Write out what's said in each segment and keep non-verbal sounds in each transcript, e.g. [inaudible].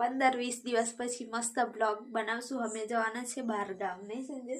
પંદર વીસ દિવસ પછી મસ્ત બ્લોગ બનાવશું. અમે જવાના છે બહાર ગામ, નહીં સંજય?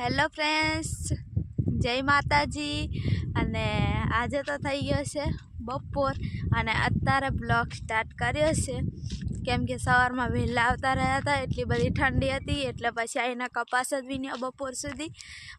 હેલો ફ્રેન્ડ્સ જય માતાજી. અને આજે તો થઈ ગયો છે બપોર અને અત્યારે બ્લોગ સ્ટાર્ટ કર્યો છે. કેમ કે સવારમાં વહેલા આવતા રહ્યા હતા, એટલી બધી ઠંડી હતી, એટલે પછી અહીંના કપાસ જ વિન્યો બપોર સુધી.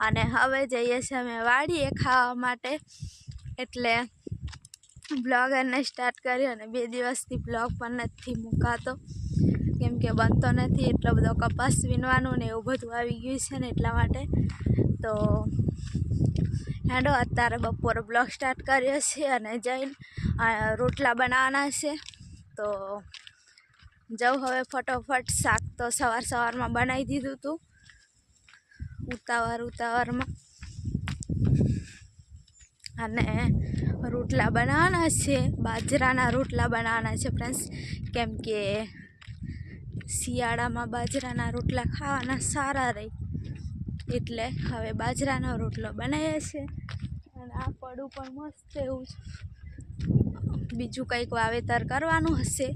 અને હવે જઈએ છીએ અમે વાડીએ ખાવા માટે. એટલે બ્લોગ એને સ્ટાર્ટ કર્યો અને બે દિવસથી બ્લોગ પણ નથી મૂકાતો. કેમ કે બનતો નથી, એટલો બધો કપાસ વીણવાનું ને એવું બધું આવી ગયું છે ને એટલા માટે. તો હેડો, અત્યારે બપોરે બ્લોગ સ્ટાર્ટ કર્યો છે અને જઈને રોટલા બનાવવાના છે. તો જાઉં હવે ફટોફટ શાક તો સવાર સવારમાં બનાવી દીધું હતું ઉતાવળ, ઉતાવળમાં. અને રોટલા બનાવવાના છે. બાજરાના રોટલા બનાવવાના છે ફ્રેન્ડ્સ કેમ કે શિયાળામાં બાજરાના રોટલા ખાવાના સારા રહે. એટલે હવે બાજરાનો રોટલો બનાવીએ છીએ અને આ પડું પણ મસ્ત એવું બીજું કંઈક વાવેતર કરવાનું હશે.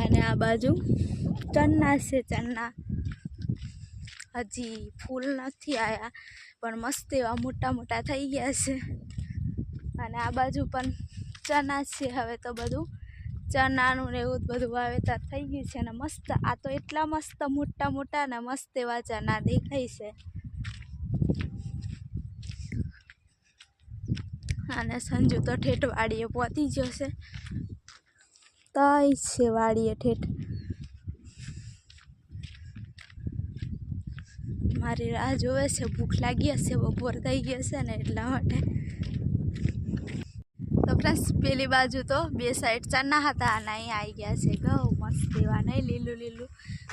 અને આ બાજુ ચણા છે ચણા હજી ફૂલ નથી આવ્યા પણ મસ્ત એવા મોટા મોટા થઈ ગયા છે. અને આ બાજુ પણ ચણા છે, હવે તો બધું ચણાનું ને એવું બધું વાવેતર થઈ ગયું છે. અને મસ્ત, આ તો એટલા મસ્ત મોટા મોટા ને મસ્ત એવા ચણા દેખાય છે. અને સંજુ તો ઠેઠ વાડીએ પહોંચી ગયો છે. તઈ છે વાડીએ ઠેઠ. મારી રાહ જોવે છે, ભૂખ લાગી હશે, બપોર થઈ ગઈ હશે ને એટલા માટે. તો ફ્રેન્ડ્સ પેલી બાજુ તો બે સાઈડ ચણા હતા અને અહીં આવી ગયા છે. ઘઉં મસ્ત એવા, નહીં લીલું લીલું,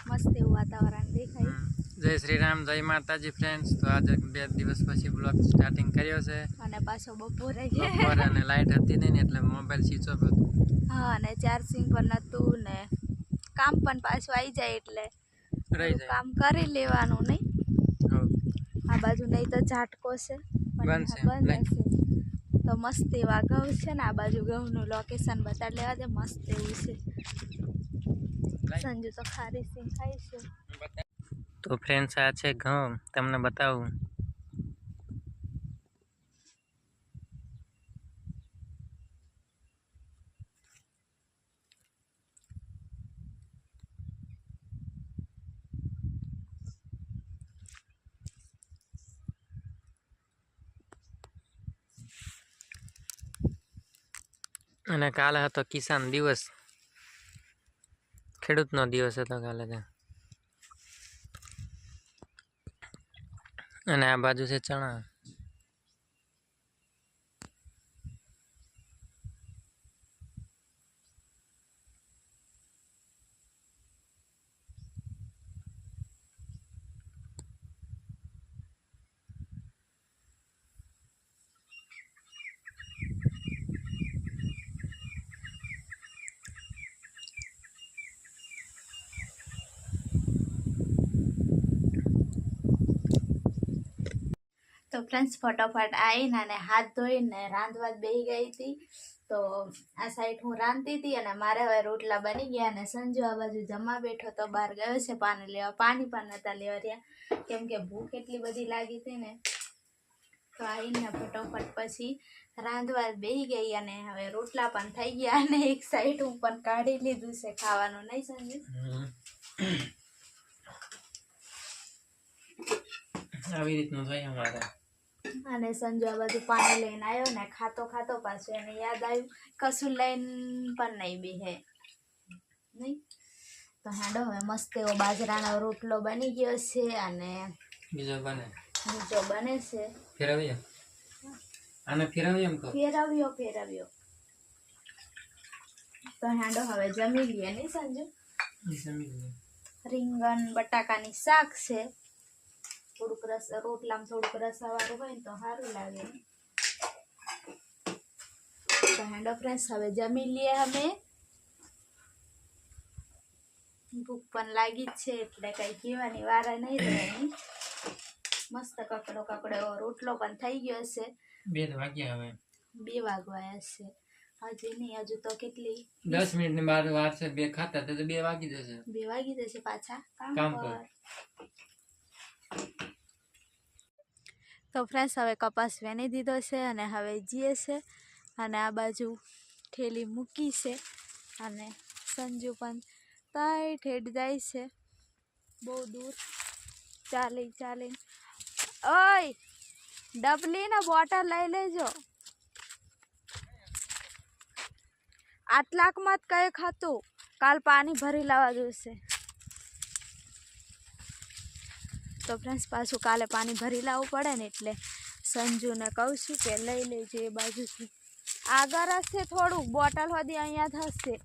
મસ્ત એવું વાતાવરણ દેખાય. જય શ્રી રામ જય માતાજી ફ્રેન્ડ્સ તો આજે બે દિવસ પછી બ્લોગ સ્ટાર્ટિંગ કર્યો છે. અને પાછો બપોરે બપોરે અને લાઇટ હતી નહીં એટલે મોબાઈલ સ્વિચ ઓફ હતો. હા અને ચાર્જિંગ પણ નહોતું ને કામ પણ પાછું આવી જાય એટલે રહી જાય. કામ કરી લેવાનું નહીં. આ બાજુ નહીં તો ઝાટકો છે. હશે તો મસ્ત એવા ઘઉં છે ને આ બાજુ ઘઉંનું લોકેશન બતાડી લેવા દે મસ્ત એવું છે. સંજુ તો ખારી સિંહ ખાઈશું છે. તો ફ્રેન્ડ્સ આ છે ઘઉં, તમને બતાવું. અને કાલે હતો કિસાન દિવસ. ખેડૂતનો દિવસ હતો કાલે ત્યાં અને આ બાજુ છે ચણા. તો ફ્રેન્ડ્સ ફટાફટ આવીને અને હાથ ધોઈને રાંધવા બેસી ગઈ હતી. તો આ સાઈડ હું રાંધતી હતી અને મારે હવે રોટલા બની ગયા અને સંજુ આ બાજુ જમવા બેઠો તો બહાર ગયો છે પાણી લેવા. પાણી પણ નતા લેવા રહ્યા. કેમ કે ભૂખ એટલી બધી લાગી હતી ને. તો આવીને ફટોફટ પછી રાંધવા બેસી ગઈ અને હવે રોટલા પણ થઈ ગયા અને એક સાઈડ હું પણ કાઢી લીધું છે ખાવાનું. નહીં સંજુ? આવી રીતનું થાય અમારે. અને સંજુ આ બધું પાણી લઈને આવ્યો ને ખાતો ખાતો પાછું એને યાદ આવ્યું કશું લઈને પણ નહીં બેહે. નહીં? તો હાડો હવે મસ્ત એવો બાજરાનો રોટલો બની ગયો છે અને બીજો બને. બીજો બને છે. ફેરવ્યો? આને ફેરવ્યો એમ કહો? ફેરવ્યો ફેરવ્યો. તો હાડો હવે જમી લઈએ નહીં સંજુ. રીંગણ બટાકાની શાક છે. થોડુંક રસ રોટલામાં થોડુંક રસાવાળું હોય ને તો સારું લાગે. તો હેન્ડો ફ્રેન્ડ્સ હવે જમી લઈએ અમે. ભૂખ પણ લાગી જ છે એટલે કઈ કહેવાની વારા નહીં રહેવાની મસ્ત કકડો કકડો એવો રોટલો પણ થઈ ગયો છે બે જ વાગ્યા હવે. બે વાગવાયા છે હજી નહીં હજુ તો કેટલી? દસ મિનિટની બાર વાર છે બે ખાતા તો બે વાગી જશે. બે વાગી જશે પાછા? કામ કામ પર પર. તો ફ્રેન્ડ્સ હવે કપાસ વેની દીધો છે અને હવે જીએ છે અને આ બાજુ ઠેલી મૂકી છે અને સંજુ પણ તાઈ ઠેઠ જાય છે. બહુ દૂર. ચાલી ચાલી. ઓય! ડબલી ને બોટલ લઈ લેજો. આટલાકમાં જ કંઈક હતું. કાલ પાણી ભરી લાવવા જોઈશે તો ફ્રેન્ડ્સ પાછું કાલે પાણી ભરી લાવવું પડે ને એટલે સંજુને કહું છું કે લઈ લેજો એ બાજુથી. આગળ હશે થોડુંક, બોટલ સુધી અહીંયા થશે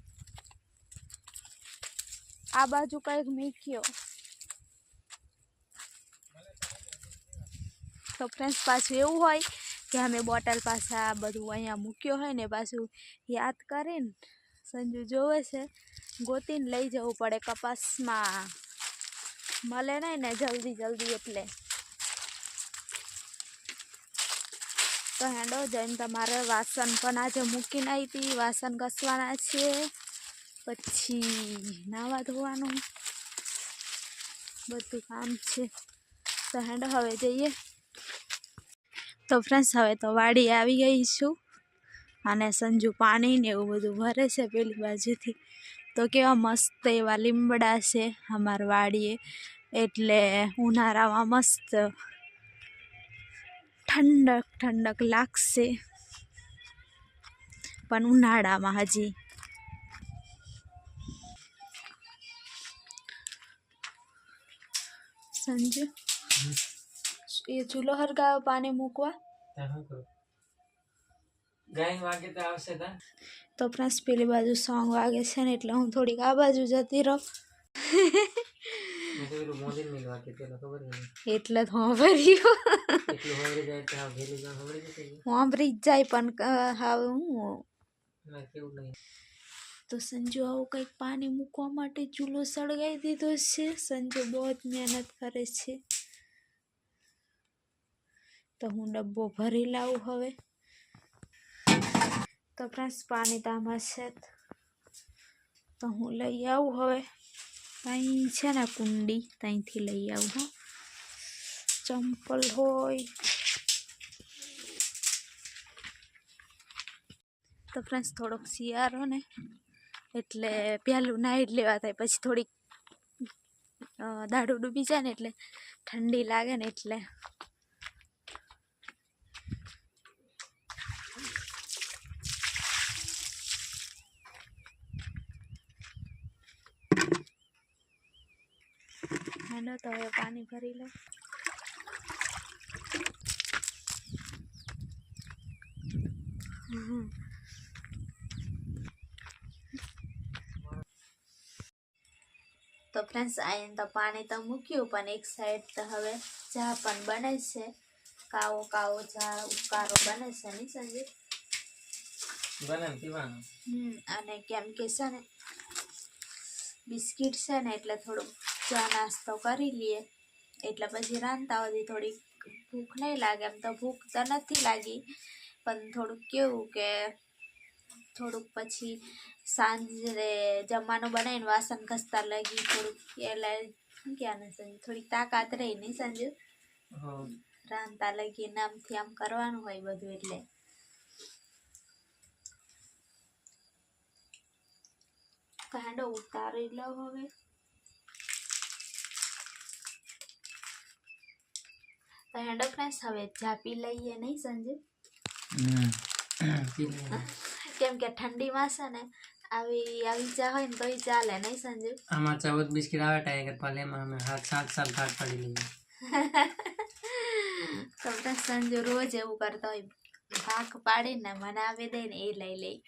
આ બાજુ કંઈક મીક્યો. તો ફ્રેન્ડ્સ પાછું એવું હોય કે અમે બોટલ પાસે આ બધું અહીંયા મૂક્યો હોય ને પાછું યાદ કરીને સંજુ જોવે છે. ગોતીને લઈ જવું પડે કપાસમાં. મળે નહીં ને જલ્દી જલ્દી એટલે. તો હેડો જઈને તમારે વાસણ પણ આજે મૂકીને આવી હતી. વાસણ ઘસવાના છે. પછી નાવા ધોવાનું. બધું કામ છે. તો હેડો હવે જઈએ. તો ફ્રેન્ડ્સ હવે તો વાડી આવી ગઈ છું. અને સંજુ પાણી ને એવું બધું ભરે છે પેલી બાજુથી. તો કેવા મસ્ત એવા લીમડા છે અમાર વાડીએ. એટલે ઉનાળામાં મસ્ત ઠંડક ઠંડક લાગશે. પણ ઉનાળામાં હજી સંજુ એ ચૂલો હરગાવ્યો પાણી મૂકવા? ત્યાં શું કરું? ગાય વાગે તો આવશે તા. તો પ્લસ પેલી બાજુ સોંગ વાગે છે ને એટલે હું થોડીક આ બાજુ જતી રહું. [laughs] એટલે જ હું ભર્યું એટલું હવરી જાય તો ભેલી જાણ હવરી જશે હું આંભળી જ જાય પણ હવે હું? તો સંજુ આવું કંઈક પાણી મૂકવા માટે ચૂલો સળગાવી દીધો છે. સંજુ બહુ જ મહેનત કરે છે. તો હું ડબ્બો ભરી લાવું હવે. તો ફ્રેન્ડ્સ પાણી તામાં છે. તો હું લઈ આવું હવે. ત્યાં છે ને કુંડી ત્યાંથી લઈ આવું, હા. ચંપલ હોય. તો ફ્રેન્ડ્સ થોડોક શિયાળો ને. એટલે પહેલું નાઈટ લેવા થાય. પછી થોડીક દાડું ડૂબી જાય ને એટલે ઠંડી લાગે ને એટલે હેલો તો હવે પાણી ભરી લો તો ફ્રેન્ડ્સ આઈને તો પાણી તો મૂક્યું પણ એક સાઈડ તો હવે ચા પણ બને છે. કાવો કાવો ચા ઉકારો બને છે નહીં સંજય બને પીવાનું. હમ અને કેમ કે છે ને બિસ્કિટ છે ને એટલે થોડુંક ચા નાસ્તો કરી લઈએ. એટલે પછી રાંધતા હતી થોડીક ભૂખ નહીં લાગે. એમ તો ભૂખ તો નથી લાગી પણ થોડુંક કેવું કે થોડુંક પછી સાંજે જમવાનું બનાવીને વાસણ ઘસતા લાગી થોડુંક. એટલે શું કહેવાનું સંજુ થોડીક તાકાત રહી નહીં સંજુ. રાંધતા લાગી નામથી આમ કરવાનું હોય બધું એટલે. કાંડો ઉતારી લો હવે. તો હેન્ડો ફ્રેન્ડ્સ હવે ચા પી લઈએ નહીં સંજે? કેમ કે ઠંડીમાં છે ને આવી આવી ચા હોય ને તોય ચાલે નહીં સંજુ? આમાં ચૌદ બિસ્કિટ આવે ટાઈગર પાલે એમાં અમે હાથ સાત સાત ભાગ પડી લઈએ. [laughs] તો ફ્રેન્ડ સંજુ રોજ એવું કરતો હોય ભાગ પાડીને મને આવી દે ને એ લઈ લઈ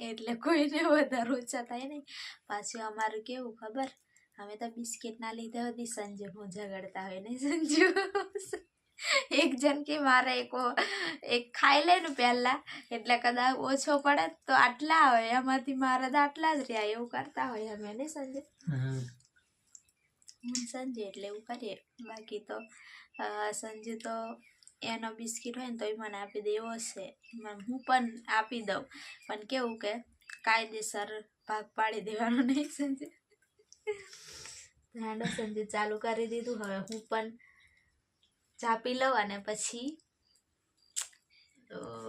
એટલે કોઈને વધારે ઓછા થાય નહીં. પાછું અમારું કેવું ખબર? અમે તો બિસ્કિટ ના લીધે હતી સંજુ હું ઝઘડતા હોય નહીં સંજુ? એક જણ કે મારે એક એક ખાઈ લે ને પહેલા. એટલે કદાચ ઓછો પડે તો આટલા હોય. એમાંથી મારા તો આટલા જ રહ્યા. એવું કરતા હોય અમે ને સંજય સંજય એટલે એવું કરીએ. બાકી તો સંજુ તો એનો બિસ્કિટ હોય ને તો એ મને આપી દે. એવો છે. હું પણ આપી દઉં. પણ કેવું કે કાયદેસર ભાગ પાડી દેવાનો નહીં સંજય [laughs] હાલો સંજય ચાલુ કરી દીધું. હવે હું પણ ચા પી લઉં અને પછી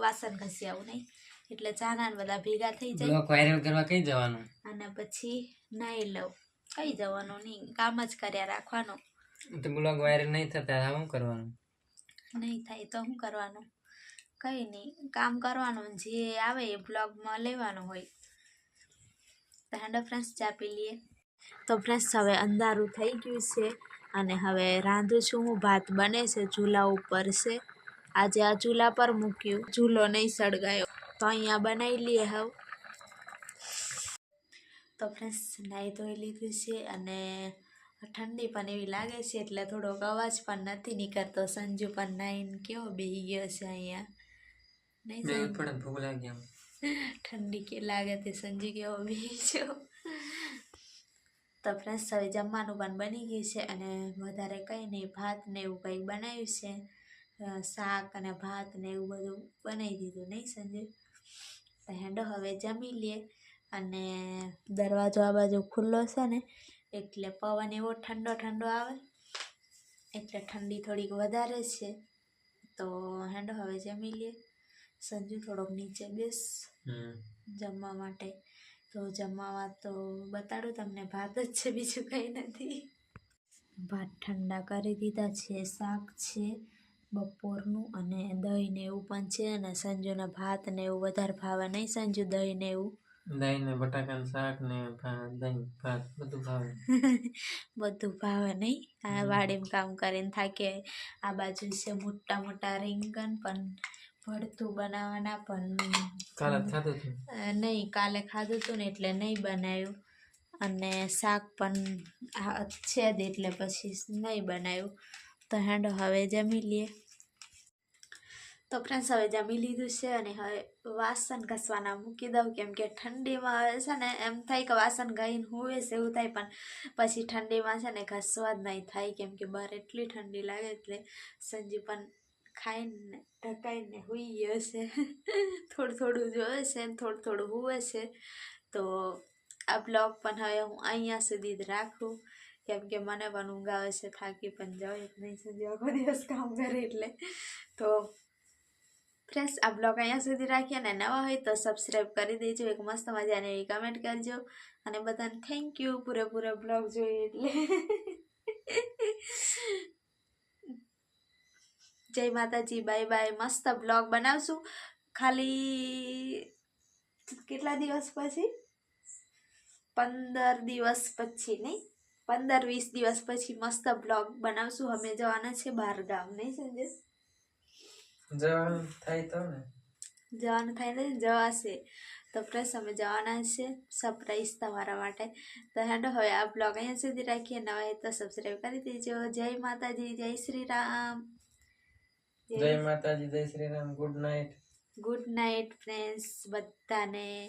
વાસણ ઘસી આવું નહીં. એટલે ચાના ના બધા ભેગા થઈ જાય. વાયરલ કરવા કઈ જવાનું? અને પછી નાહી લઉં. કઈ જવાનું નહીં. કામ જ કર્યા રાખવાનું. તો બ્લોગ વાયરલ નહીં થતા શું કરવાનું? નહીં થાય તો શું કરવાનું? કંઈ નહીં. કામ કરવાનું. જે આવે એ બ્લોગમાં લેવાનું હોય. તો હેન્ડો ફ્રેન્ડ્સ ચા પી લઈએ. તો ફ્રેન્ડ્સ હવે અંધારું થઈ ગયું છે અને હવે રાંધું છું હું ભાત બને છે ચૂલા ઉપર છે. આજે આ ચૂલા પર મૂક્યું. ચૂલો નહીં સળગાયો. તો અહીંયા બનાવી લઈએ હવે. તો ફ્રેન્ડ્સ નાહી ધોઈ લીધું છે અને ઠંડી પણ એવી લાગે છે એટલે થોડોક અવાજ પણ નથી નીકળતો. સંજુ પણ નાઈને કેવો બેહી ગયો છે અહીંયા. નહીં પણ ભૂખ લાગી ઠંડી કે લાગે તે સંજુ કેવો બેહી ગયો? તો ફ્રેન્ડ્સ હવે જમવાનું પણ બની ગયું છે અને વધારે કંઈ નહીં ભાત ને એવું કંઈક બનાવ્યું છે. શાક અને ભાત ને એવું બધું બનાવી દીધું નહીં સંજય? તો હેંડો હવે જમી લઈએ. અને દરવાજો આ બાજુ ખુલ્લો છે ને એટલે પવન એવો ઠંડો ઠંડો આવે એટલે ઠંડી થોડીક વધારે છે. તો હેંડો હવે જમી લઈએ. સંજુ થોડોક નીચે બેસ જમવા માટે. તો જમવામાં તો બતાડું તમને ભાત જ છે બીજું કંઈ નથી. ભાત ઠંડા કરી દીધા છે શાક છે બપોરનું અને દહીં ને એવું પણ છે અને સંજુના ભાત ને એવું વધારે ભાવે નહીં સંજુ દહીં ને એવું. દહીં ને બટાકાનું શાક ને દહીં ભાત બધું ભાવે. [laughs] બધું ભાવે નહીં. આ વાડીમાં કામ કરીને થાકે આ બાજુ છે મોટા મોટા રીંગણ પણ ભરતું બનાવવાના પણ કાલે ખાધું હતું? નહીં કાલે ખાધું હતું ને એટલે નહીં બનાવ્યું. અને શાક પણ છે જ એટલે પછી નહીં બનાવ્યું. તો હેંડો હવે જમી લઈએ. તો ફ્રેન્ડ્સ હવે જમી લીધું છે અને હવે વાસણ ઘસવાના મૂકી દઉં કેમ કે ઠંડીમાં હવે છે ને એમ થાય કે વાસણ ગાઈને હોવે છે એવું થાય પણ પછી ઠંડીમાં છે ને ઘસવા જ નહીં થાય કેમ કે બહાર એટલી ઠંડી લાગે એટલે સંજી પણ ખાઈને ઢકાઈને હુઈ છે થોડું થોડું જોવે છે ને થોડું થોડું હુવે છે. તો આ બ્લોગ પણ હવે હું અહીંયા સુધી જ રાખું. કેમ કે મને પણ ઊંઘ આવે છે, થાકી પણ જાઉં એક નહીં સુધી આખો દિવસ કામ કરે એટલે. તો ફ્રેન્ડ્સ, આ બ્લોગ અહીંયા સુધી રાખીએ અને નવા હોય તો સબસ્ક્રાઈબ કરી દેજો. એક મસ્ત મજાની એવી કમેન્ટ કરજો. અને બધાને થેન્ક યુ પૂરેપૂરો બ્લોગ જોઈએ એટલે. જય માતાજી બાય બાય મસ્ત બ્લોગ બનાવશું. ખાલી કેટલા દિવસ પછી? પંદર દિવસ પછી નહીં? પંદર વીસ દિવસ પછી મસ્ત બ્લોગ બનાવશું. અમે જવાના છે બહાર ગામ નહીં સંજય? જવાનું થાય તો ને. જવાનું થાય ને? જવાશે. તો પ્લસ અમે જવાના છે. સરપ્રાઈઝ તમારા માટે. તો હેડો હવે આ બ્લોગ અહીંયા સુધી રાખીએ. નવા હોય તો સબસ્ક્રાઈબ કરી દેજો. જય માતાજી જય શ્રી રામ. જય માતાજી જય Shri Ram good night good night friends બધાને.